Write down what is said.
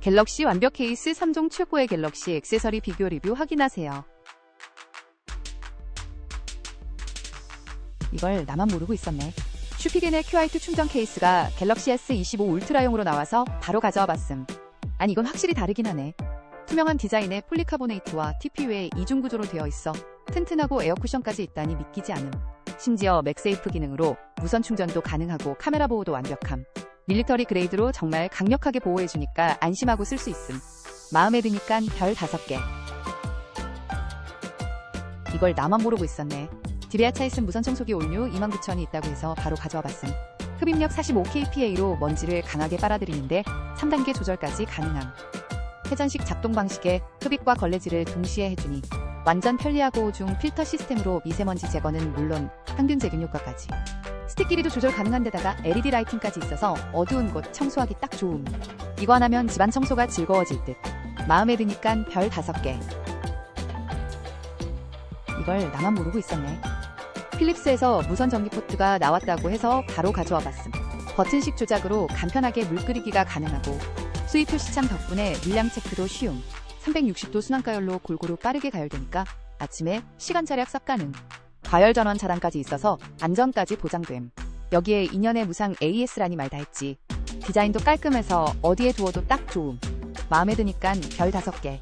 갤럭시 완벽 케이스 3종 최고의 갤럭시 액세서리 비교 리뷰 확인하세요. 이걸 나만 모르고 있었네. 슈피겐의 Q2 충전 케이스가 갤럭시 S25 울트라용으로 나와서 바로 가져와 봤음. 아니 이건 확실히 다르긴 하네. 투명한 디자인의 폴리카보네이트와 TPU의 이중 구조로 되어 있어 튼튼하고 에어쿠션까지 있다니 믿기지 않음. 심지어 맥세이프 기능으로 무선 충전도 가능하고 카메라 보호도 완벽함. 밀리터리 그레이드로 정말 강력하게 보호해주니까 안심하고 쓸 수 있음. 마음에 드니깐 별 5개. 이걸 나만 모르고 있었네. 디베아 차이슨 무선 청소기 올뉴 29,000이 있다고 해서 바로 가져와 봤음. 흡입력 45kPa로 먼지를 강하게 빨아들이는데 3단계 조절까지 가능함. 회전식 작동 방식에 흡입과 걸레질을 동시에 해주니 완전 편리하고 중 필터 시스템으로 미세먼지 제거는 물론 항균 제균 효과까지. 스틱 길이도 조절 가능한 데다가 LED 라이팅까지 있어서 어두운 곳 청소하기 딱 좋음. 이거 하나면 집안 청소가 즐거워질 듯. 마음에 드니깐 별 5개. 이걸 나만 모르고 있었네. 필립스에서 무선 전기 포트가 나왔다고 해서 바로 가져와 봤음. 버튼식 조작으로 간편하게 물 끓이기가 가능하고 수위 표시창 덕분에 물량 체크도 쉬움. 360도 순환가열로 골고루 빠르게 가열되니까 아침에 시간 절약 싹 가능. 과열 전원 차단까지 있어서 안전까지 보장됨. 여기에 2년의 무상 AS라니 말다 했지. 디자인도 깔끔해서 어디에 두어도 딱 좋음. 마음에 드니깐 별 5개.